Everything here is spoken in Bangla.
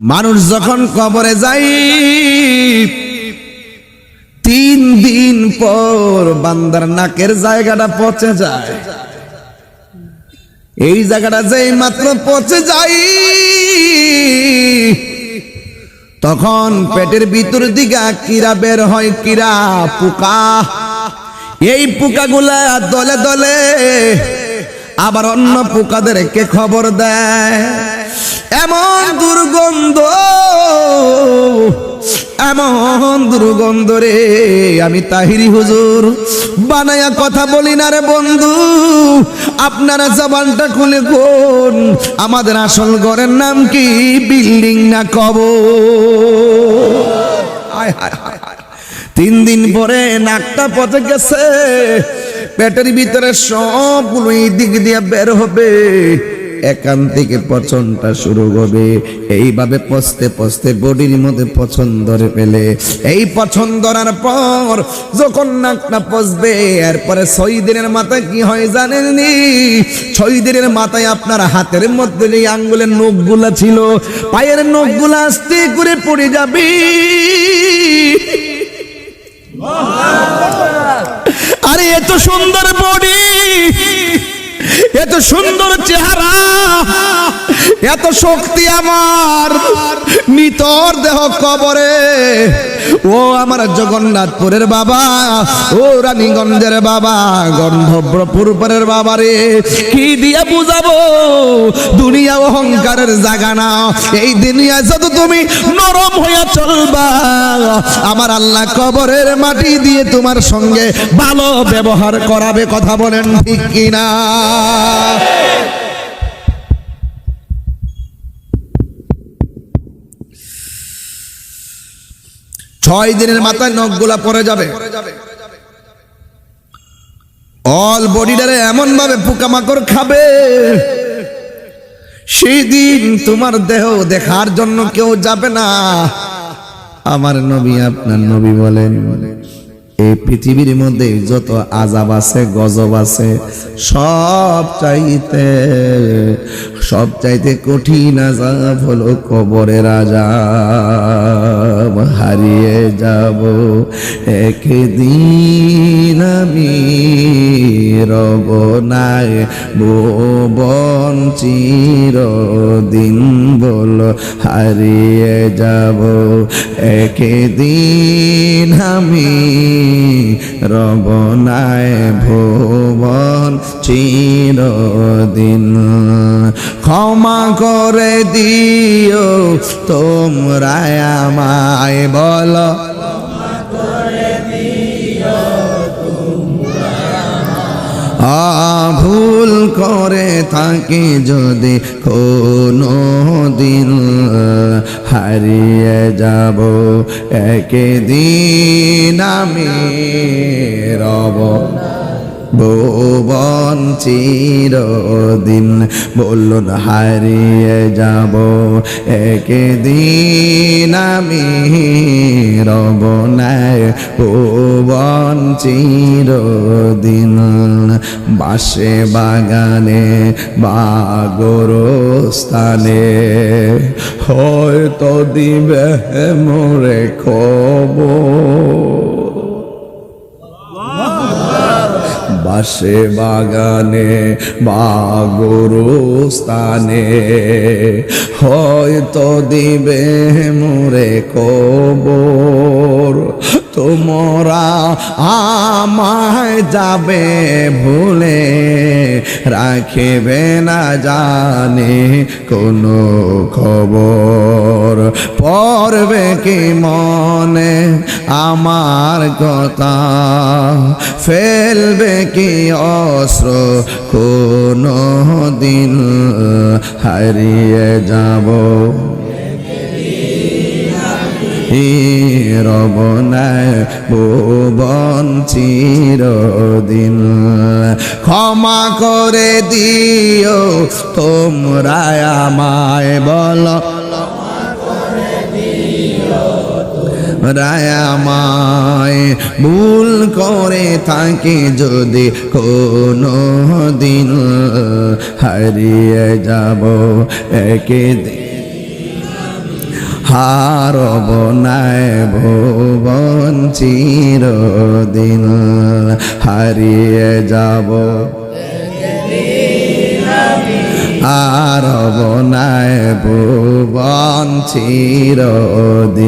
মানুষ যখন কবরে যাই তিন দিন পর বান্দার নাকের জায়গাটা পচে যায়। এই জায়গাটা যেই মাত্র পচে যাই তখন পেটের ভিতর দিকে কিরা বের হয় কিরা পোকা। এই পোকাগুলা দলে দলে আবার অন্য পোকাদেরকে খবর দেয়। এমন দুর্গন্ধ দুর্গন্ধ রে, আমি তাহিরি হুজুর। বানায়া কথা বলি না রে বন্ধু, আপনারা জবানটা খুলে কোন আমাদের আসল ঘরের নাম কি, বিল্ডিং না কব। তিন দিন পরে নাকটা পথে গেছে, পেটের ভিতরে সবগুলো এই দিক দিয়ে বের হবে। একান থেকে পচনটা শুরু হবে। এইভাবে পচতে পচতে বডির মধ্যে পছন্দ ধরে ফেলে। এই পছন্দ ধরার পর যখন নাকটা পচবে, এরপরে ছয় দিনের মাথায় কি হয় জানেননি? ছয় দিনের মাথায় আপনার হাতের মধ্যে যে আঙ্গুলের নখগুলা ছিল, পায়ের নখগুলা আস্তে করে পড়ে যাবে। আরে, এত সুন্দর বডি! এত সুন্দর চেহারা, এত শক্তি আমার। নিতর দেহ কবরে। ও আমার জগন্নাথপুরের বাবা, ও রানীগঞ্জের বাবা গন্ধব্রপুরের বাবা রে। কি দিয়ে বুঝাবো? দুনিয়া অহংকারের জায়গা না। এই দুনিয়া যত তুমি নরম হইয়া চলবা, আমার আল্লাহ কবরের মাটি দিয়ে তোমার সঙ্গে ভালো ব্যবহার করাবে কথা বলেন ঠিক কিনা? ছয় দিনের মাথায় নখগুলা পরে যাবে। অল বডিটারে এমন ভাবে পোকামাকড় খাবে। সেই দিন তোমার দেহ দেখার জন্য কেউ যাবে না। আমার নবী আপনার নবী বলেন। এই পৃথিবীর মধ্যে যত আজাব আছে, গজব আছে, সব চাইতে সব চাইতে কঠিন আজাব হলো কবরের আজাব। হারিয়ে যাব একদিন আমি, রব নাই, ভুবন চিরদিন বল। হারিয়ে যাব একদিন আমি রব নাই ভুবন চিরদিন। ক্ষমা করে দিও তোমরা আমায় বলো। ভুল করে থাকি যদি কোনো দিন। হারিয়ে যাব একদিন আমি রব। ভুবন চিরদিন বলুন, হারিয়ে যাব একদিন আমি রব নাই ভুবন চিরদিন বাসে বাগানে বাগর স্থানে হয়তো দিবে মোরে খবর বাসে বাগানে বা স্থানে হয়তো দিবে মোরে কবর। তোমরা আমায় যাবে ভুলে। রাখিবে না জানে কোনো খবর। পড়বে কি মনে আমার কথা? ফেলবে কি অস্ত্র? কোনো দিন হারিয়ে যাব। ভুবন চিরদিন। ক্ষমা করে দিও তোমরা আমায় বলো। রায়ামায় ভুল করে থাকি যদি কোনো দিন। হারিয়ে যাব একে হারব নাই ভুবন চিরদিন হারিয়ে যাব। আর নাই ভুবন চিরদিন।